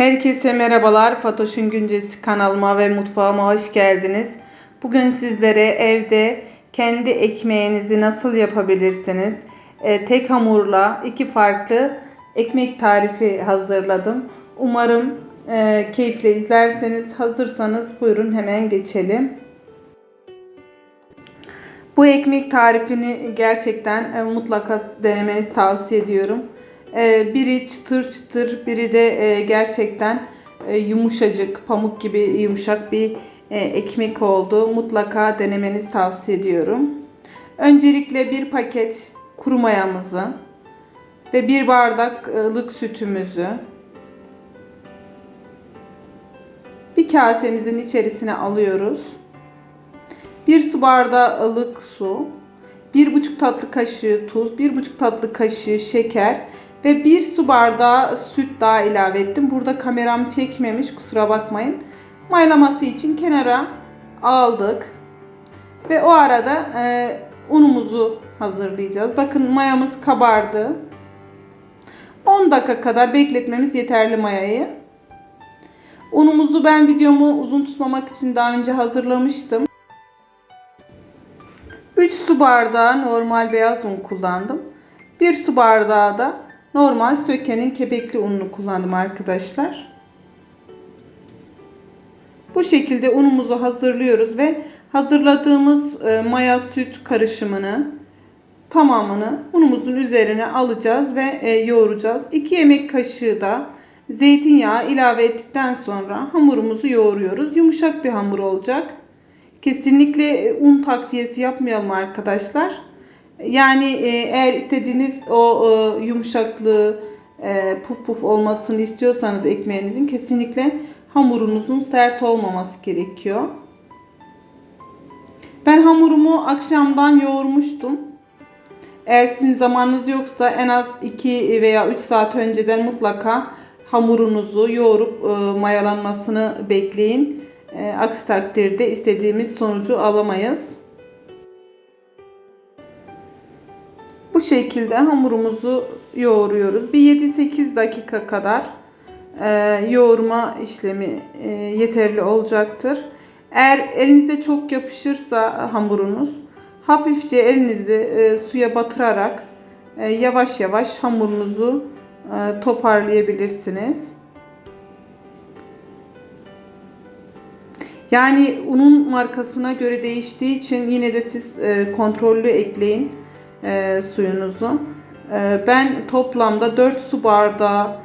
Herkese merhabalar. Fatoş'un Güncesi kanalıma ve mutfağıma hoş geldiniz. Bugün sizlere evde kendi ekmeğinizi nasıl yapabilirsiniz? e, tek hamurla iki farklı ekmek tarifi hazırladım. Umarım e, keyifle izlerseniz. Hazırsanız buyurun hemen geçelim. Bu ekmek tarifini gerçekten e, mutlaka denemenizi tavsiye ediyorum. E, biri çıtır çıtır, biri de e, gerçekten e, yumuşacık, pamuk gibi yumuşak bir e, ekmek oldu. Mutlaka denemenizi tavsiye ediyorum. Öncelikle bir paket kuru mayamızı ve bir bardaklık sütümüzü bir kasemizin içerisine alıyoruz. 1 su bardağı ılık su, 1,5 tatlı kaşığı tuz, 1,5 tatlı kaşığı şeker ve 1 su bardağı süt daha ilave ettim. Burada kameram çekmemiş kusura bakmayın. Mayalaması için kenara aldık. Ve o arada e, unumuzu hazırlayacağız. Bakın mayamız kabardı. 10 dakika kadar bekletmemiz yeterli mayayı. Unumuzu ben videomu uzun tutmamak için daha önce hazırlamıştım. 3 su bardağı normal beyaz un kullandım. 1 su bardağı da normal sökenin kepekli ununu kullandım arkadaşlar. Bu şekilde unumuzu hazırlıyoruz ve hazırladığımız e, maya süt karışımını tamamını unumuzun üzerine alacağız ve e, yoğuracağız. 2 yemek kaşığı da zeytinyağı ilave ettikten sonra hamurumuzu yoğuruyoruz. Yumuşak bir hamur olacak. Kesinlikle un takviyesi yapmayalım arkadaşlar. Yani e, eğer istediğiniz o e, yumuşaklığı e, puf puf olmasını istiyorsanız ekmeğinizin kesinlikle hamurunuzun sert olmaması gerekiyor. Ben hamurumu akşamdan yoğurmuştum. Eğer sizin zamanınız yoksa en az 2 veya 3 saat önceden mutlaka hamurunuzu yoğurup mayalanmasını bekleyin. Aksi takdirde istediğimiz sonucu alamayız. Bu şekilde hamurumuzu yoğuruyoruz. Bir 7-8 dakika kadar yoğurma işlemi yeterli olacaktır. Eğer elinize çok yapışırsa hamurunuz hafifçe elinizi suya batırarak yavaş yavaş hamurunuzu toparlayabilirsiniz. Yani unun markasına göre değiştiği için yine de siz kontrollü ekleyin suyunuzu. Ben toplamda 4 su bardağı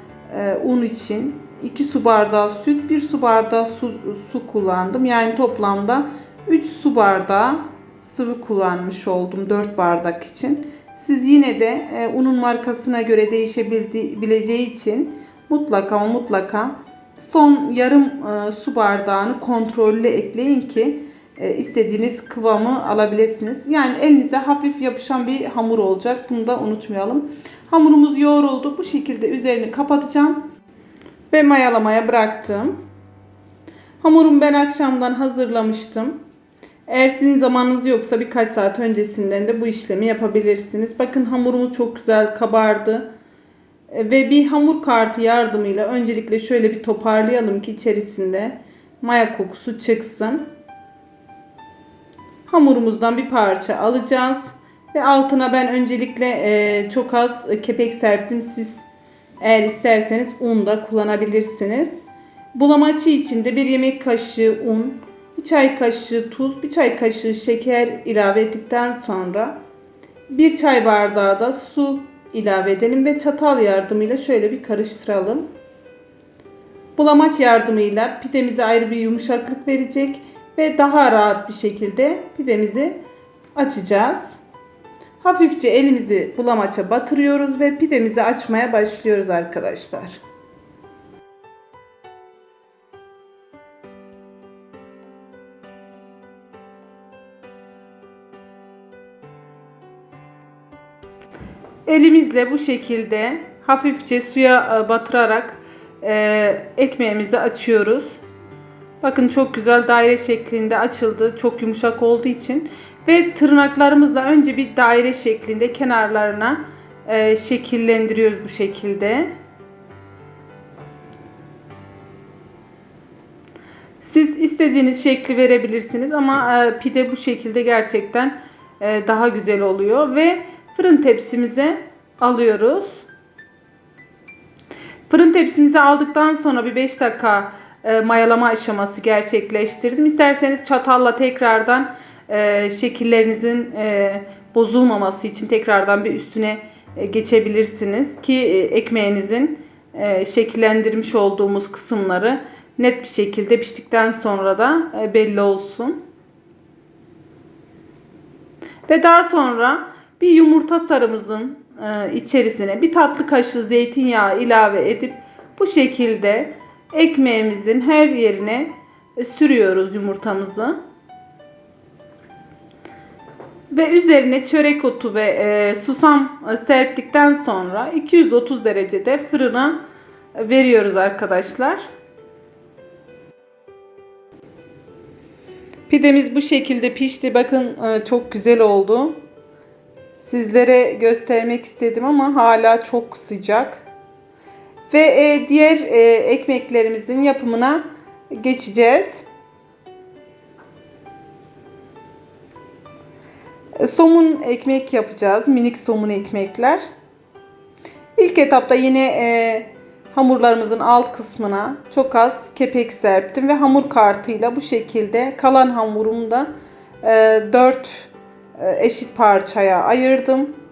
un için 2 su bardağı süt, 1 su bardağı su, su kullandım. Yani toplamda 3 su bardağı sıvı kullanmış oldum 4 bardak için. Siz yine de e, unun markasına göre değişebileceği için mutlaka mutlaka son yarım e, su bardağını kontrollü ekleyin ki e, istediğiniz kıvamı alabilirsiniz. Yani elinize hafif yapışan bir hamur olacak. Bunu da unutmayalım. Hamurumuz yoğruldu. Bu şekilde üzerini kapatacağım ve mayalamaya bıraktım. Hamurumu ben akşamdan hazırlamıştım. Eğer sizin zamanınız yoksa birkaç saat öncesinden de bu işlemi yapabilirsiniz. Bakın hamurumuz çok güzel kabardı. E, ve bir hamur kartı yardımıyla öncelikle şöyle bir toparlayalım ki içerisinde maya kokusu çıksın. Hamurumuzdan bir parça alacağız. Ve altına ben öncelikle e, çok az kepek serptim. Siz eğer isterseniz un da kullanabilirsiniz. Bulamaçı için de bir yemek kaşığı un, bir çay kaşığı tuz, bir çay kaşığı şeker ilave ettikten sonra bir çay bardağı da su ilave edelim ve çatal yardımıyla şöyle bir karıştıralım. Bulamaç yardımıyla pidemize ayrı bir yumuşaklık verecek ve daha rahat bir şekilde pidemizi açacağız. Hafifçe elimizi bulamaça batırıyoruz ve pidemizi açmaya başlıyoruz arkadaşlar. Elimizle bu şekilde hafifçe suya e, batırarak e, ekmeğimizi açıyoruz. Bakın çok güzel daire şeklinde açıldı. Çok yumuşak olduğu için. Ve tırnaklarımızla önce bir daire şeklinde kenarlarına e, şekillendiriyoruz bu şekilde. Siz istediğiniz şekli verebilirsiniz ama e, pide bu şekilde gerçekten e, daha güzel oluyor ve fırın tepsimize alıyoruz. Fırın tepsimizi aldıktan sonra bir 5 dakika e, mayalama aşaması gerçekleştirdim. İsterseniz çatalla tekrardan e, şekillerinizin e, bozulmaması için tekrardan bir üstüne geçebilirsiniz ki ekmeğinizin şekillendirmiş olduğumuz kısımları net bir şekilde piştikten sonra da belli olsun. Ve daha sonra bir yumurta sarımızın içerisine bir tatlı kaşığı zeytinyağı ilave edip bu şekilde ekmeğimizin her yerine sürüyoruz yumurtamızı. Ve üzerine çörek otu ve e, susam e, serptikten sonra 230 derecede fırına veriyoruz arkadaşlar. Pidemiz bu şekilde pişti. Bakın e, çok güzel oldu. Sizlere göstermek istedim ama hala çok sıcak. Ve e, diğer e, ekmeklerimizin yapımına geçeceğiz. E, Somun ekmek yapacağız. Minik somun ekmekler. İlk etapta yine e, hamurlarımızın alt kısmına çok az kepek serptim ve hamur kartıyla bu şekilde kalan hamurumu da e, 4 eşit parçaya ayırdım.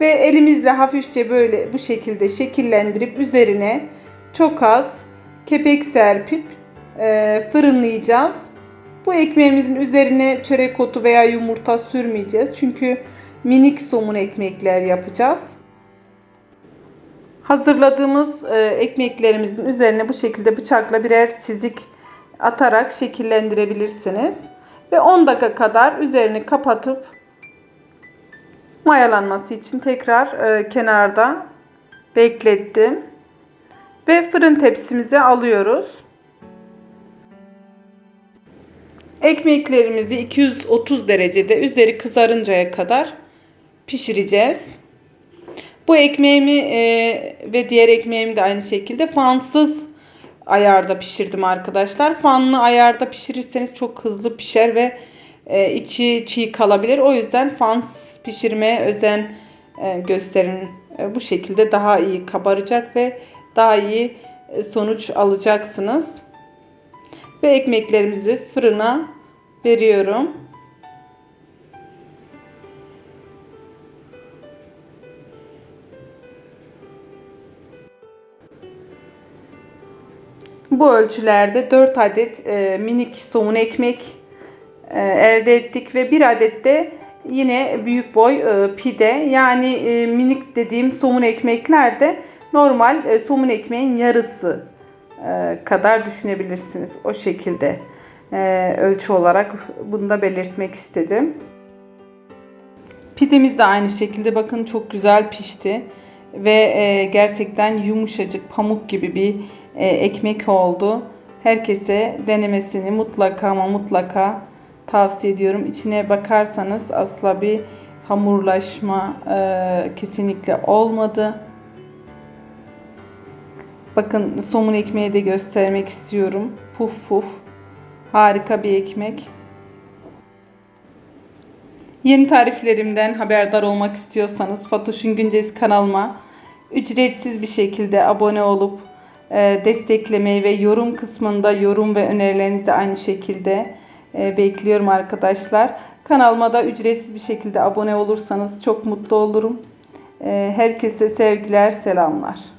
Ve elimizle hafifçe böyle bu şekilde şekillendirip üzerine çok az kepek serpip e, fırınlayacağız. Bu ekmeğimizin üzerine çörek otu veya yumurta sürmeyeceğiz. Çünkü minik somun ekmekler yapacağız. Hazırladığımız e, ekmeklerimizin üzerine bu şekilde bıçakla birer çizik atarak şekillendirebilirsiniz. Ve 10 dakika kadar üzerini kapatıp mayalanması için tekrar e, kenarda beklettim. Ve fırın tepsimize alıyoruz. Ekmeklerimizi 230 derecede üzeri kızarıncaya kadar pişireceğiz. Bu ekmeğimi e, ve diğer ekmeğimi de aynı şekilde fansız ayarda pişirdim arkadaşlar. Fanlı ayarda pişirirseniz çok hızlı pişer ve e, içi çiğ kalabilir. O yüzden fansız pişirmeye özen e, gösterin. E, bu şekilde daha iyi kabaracak ve daha iyi e, sonuç alacaksınız. Ve ekmeklerimizi fırına veriyorum. Bu ölçülerde 4 adet e, minik somun ekmek elde ettik ve 1 adet de yine büyük boy e, pide yani e, minik dediğim somun ekmekler de normal e, somun ekmeğin yarısı e, kadar düşünebilirsiniz. O şekilde e, ölçü olarak bunu da belirtmek istedim. Pidemiz de aynı şekilde bakın çok güzel pişti ve e, gerçekten yumuşacık pamuk gibi bir e, ekmek oldu. Herkese denemesini mutlaka ama mutlaka tavsiye ediyorum. İçine bakarsanız asla bir hamurlaşma e, kesinlikle olmadı. Bakın somun ekmeği de göstermek istiyorum. Puf puf. Harika bir ekmek. Yeni tariflerimden haberdar olmak istiyorsanız Fatoş'un Güncesi kanalıma ücretsiz bir şekilde abone olup e, desteklemeyi ve yorum kısmında yorum ve önerilerinizi de aynı şekilde bekliyorum arkadaşlar. Kanalıma da ücretsiz bir şekilde abone olursanız çok mutlu olurum. E, herkese sevgiler, selamlar.